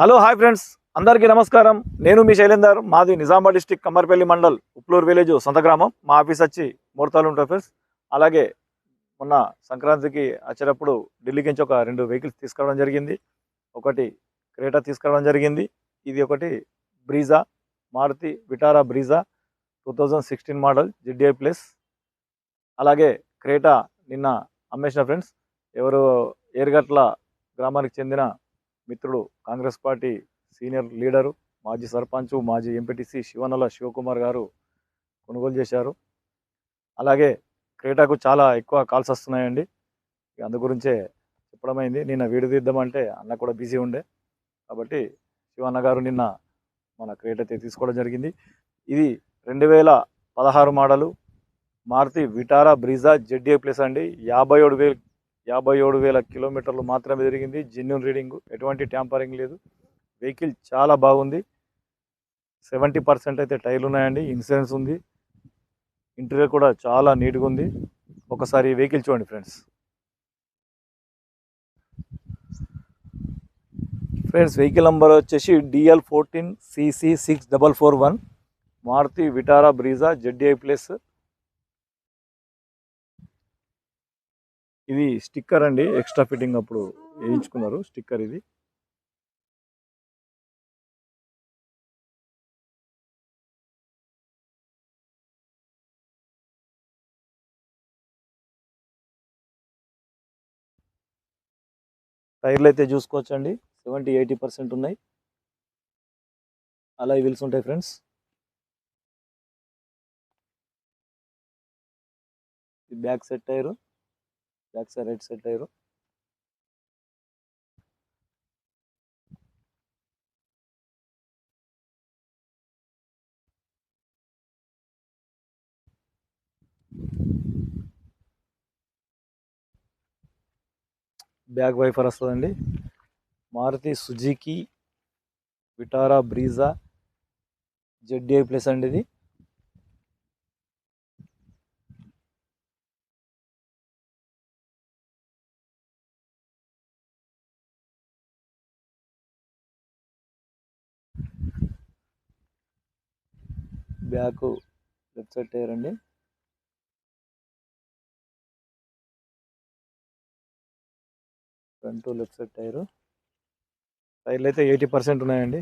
Hello hi friends. అందరికీ నమస్కారం. నేను మీ శైలేందర్ మాది నిజామాబాద్ డిస్టిక్ కమ్మర్పల్లి మండల్ ఉప్లూరు విలేజ్ సొంత గ్రామం. మా ఆఫీస్ వచ్చి మూర్తాలు ఉంటాయి ఫ్రెండ్స్. అలాగే మొన్న సంక్రాంతికి వచ్చేటప్పుడు ఢిల్లీకి నుంచి ఒక రెండు వెహికల్స్ తీసుకురావడం జరిగింది. ఒకటి క్రేటా తీసుకురావడం జరిగింది. ఇది ఒకటి Brezza Maruti Vitara Brezza two thousand sixteen model GDI plus. అలాగే క్రేటా నిన్న అమ్మేసిన ఫ్రెండ్స్. ఎవరు ఏరుగట్ల గ్రామానికి చెందిన మిత్రుడు కాంగ్రెస్ పార్టీ సీనియర్ లీడరు మాజీ సర్పంచ్ మాజీ ఎంపీటీసీ శివనల శివకుమార్ గారు కొనుగోలు చేశారు. అలాగే క్రేటాకు చాలా ఎక్కువ కాల్స్ వస్తున్నాయండి. అందు గురించే చెప్పడమైంది. నిన్న వీడియో తీద్దామంటే అన్న కూడా బిజీ ఉండే. కాబట్టి శివన్న గారు నిన్న మన క్రీడ అయితే తీసుకోవడం జరిగింది. ఇది రెండు వేల పదహారు model Maruti Vitara Brezza ZDA plus అండి. యాభై ఏడు వేలు యాభై ఏడు వేల కిలోమీటర్లు మాత్రమే జరిగింది జెన్యున్ రీడింగ్ ఎటువంటి ట్యాంపరింగ్ లేదు. వెహికల్ చాలా బాగుంది. సెవెంటీ పర్సెంట్ అయితే టైర్లు ఉన్నాయండి. ఇన్సూరెన్స్ ఉంది. ఇంటీరియర్ కూడా చాలా నీట్గా ఉంది. ఒకసారి వెహికల్ చూడండి ఫ్రెండ్స్. ఫ్రెండ్స్ వెహికల్ నెంబర్ వచ్చేసి DL fourteen CC six double four one Maruti Vitara Brezza ZDI plus ఇది స్టిక్కర్ అండి ఎక్స్ట్రా ఫిట్టింగ్ అప్పుడు వేయించుకున్నారు స్టిక్కర్ ఇది. టైర్లు అయితే చూసుకోవచ్చండి సెవెంటీ ఎయిటీ పర్సెంట్ ఉన్నాయి. అలా వీల్స్ ఉంటాయి friends. Back set tyre. Back side right side tyre. Back wiper వస్తుందండి. Maruti Suzuki Vitara Brezza ZDI plus అండి ఇది. బ్యాక్ లెఫ్ట్ సైడ్ టైర్ అండి. Front left side tyre. టైర్లు అయితే ఎయిటీ పర్సెంట్ ఉన్నాయండి.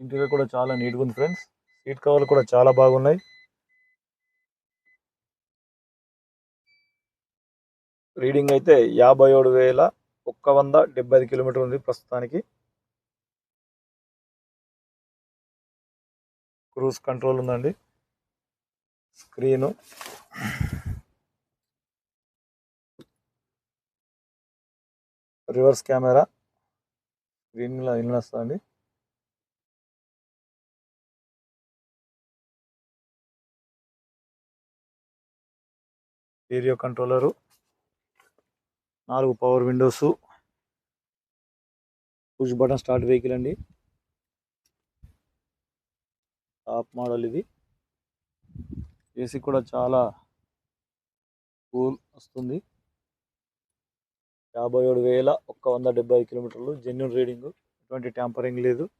ఇంటీరియర్ కూడా చాలా నీట్గా ఉంది ఫ్రెండ్స్. సీట్ కవర్లు కూడా చాలా బాగున్నాయి. రీడింగ్ అయితే యాభై ఏడు వేల ఒక్క వంద డెబ్బై ఐదు కిలోమీటర్ ఉంది ప్రస్తుతానికి. క్రూజ్ కంట్రోల్ ఉందండి. స్క్రీను. Reverse camera. స్క్రీన్లో ఇల్లు అండి ఏరియో కంట్రోలరు నాలుగు power windows push button start vehicle అండి. టాప్ మోడల్ ఇది. ఏసీ కూడా చాలా కూల్ వస్తుంది. యాభై ఏడు వేల ఒక్క వంద డెబ్బై కిలోమీటర్లు జెన్యున్ రీడింగ్ ఎటువంటి ట్యాంపరింగ్ లేదు.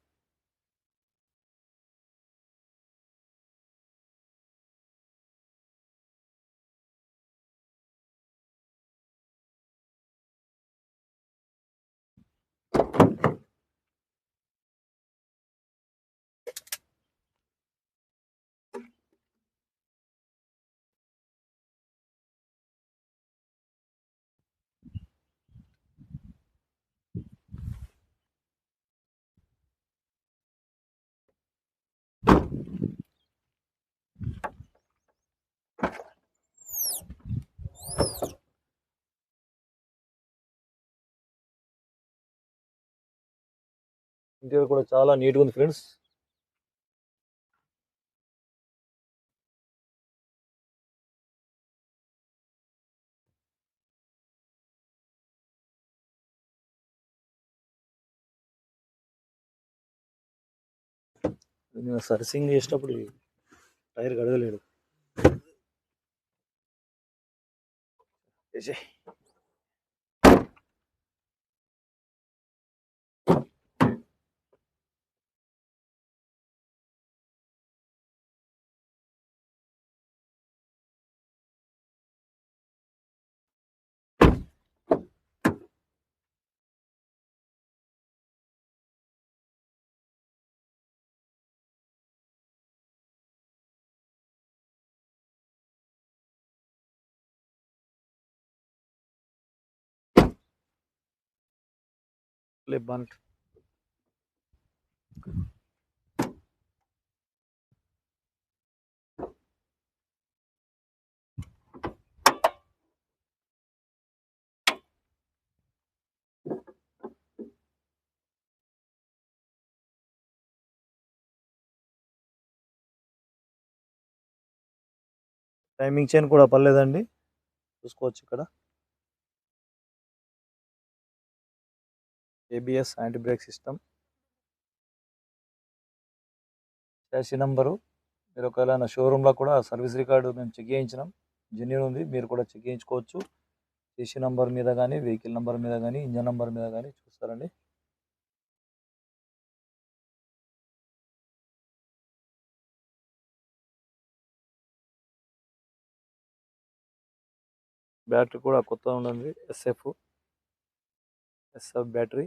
ఇంటీరియర్ కూడా చాలా నీట్గా ఉంది ఫ్రెండ్స్. నేను సర్సింగ్ చేసినప్పుడు టైర్ కడగలేడు చేసేయ్. టైమింగ్ చైన్ కూడా పర్లేదండి చూసుకోవచ్చు ఇక్కడ ABS anti brake system chassis number మీరు ఒకవేళ నా షోరూంలో కూడా సర్వీస్ రికార్డు మేము చెక్ చేయించినాం. జెన్యున్ ఉంది. మీరు కూడా చెక్ చేయించుకోవచ్చు. ఏసీ నంబర్ మీద కానీ వెహికల్ నంబర్ మీద కానీ ఇంజన్ నంబర్ మీద కానీ చూస్తారండి. బ్యాటరీ కూడా కొత్త ఉండండి ఎస్ఎఫ్ ఎస్ఎఫ్ బ్యాటరీ.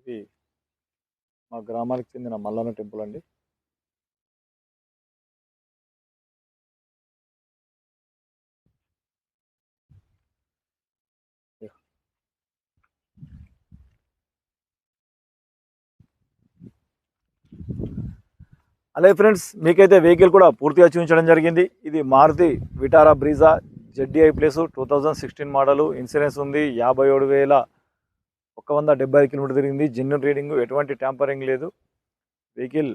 ఇది మా గ్రామానికి చెందిన మల్లన్న టెంపుల్ అండి. అలాగే ఫ్రెండ్స్ మీకైతే వెహికల్ కూడా పూర్తిగా చూపించడం జరిగింది. ఇది Maruti Vitara Brezza ZDI plus. Two thousand sixteen model. Insurance ఉంది. యాభై ఏడు వేల ఒక వంద డెబ్బై ఐదు కిలోమీటర్ తిరిగింది. Genuine reading. ఎటువంటి ట్యాంపరింగ్ లేదు. Vehicle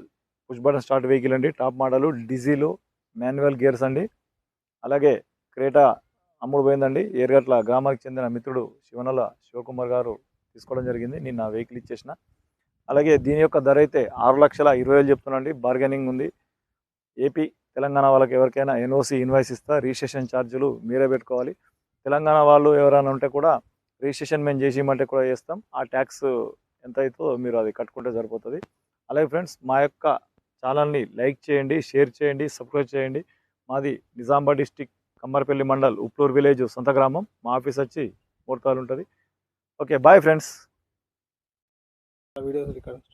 push button start vehicle అండి. Top model. Diesel manual gears అండి. అలాగే క్రేటా అమ్ముడు పోయిందండి. ఏర్గట్ల గ్రామానికి చెందిన మిత్రుడు శివనల శివకుమార్ గారు తీసుకోవడం జరిగింది. నేను నా వెహికల్ ఇచ్చేసిన అలాగే దీని యొక్క ధర అయితే ఆరు లక్షల ఇరవై వేలు చెప్తున్నాండి బార్గెనింగ్ ఉంది. ఏపీ తెలంగాణ వాళ్ళకి ఎవరికైనా ఎన్ఓసి ఇన్వాయిస్ ఇస్తా రిజిస్ట్రేషన్ ఛార్జీలు మీరే పెట్టుకోవాలి. తెలంగాణ వాళ్ళు ఎవరైనా ఉంటే కూడా రిజిస్ట్రేషన్ మేము చేసి ఇవ్వమంటే కూడా చేస్తాం. ఆ ట్యాక్స్ ఎంత అవుతుందో మీరు అది కట్టుకుంటే సరిపోతుంది. అలాగే ఫ్రెండ్స్ మా యొక్క ఛానల్ని లైక్ చేయండి షేర్ చేయండి సబ్స్క్రైబ్ చేయండి. మాది నిజామాబాద్ డిస్టిక్ కమ్మర్పల్లి మండల్ ఉప్లూరు విలేజ్ సొంత గ్రామం. మా ఆఫీస్ వచ్చి మూర్తాలు ఉంటుంది. Okay bye friends video record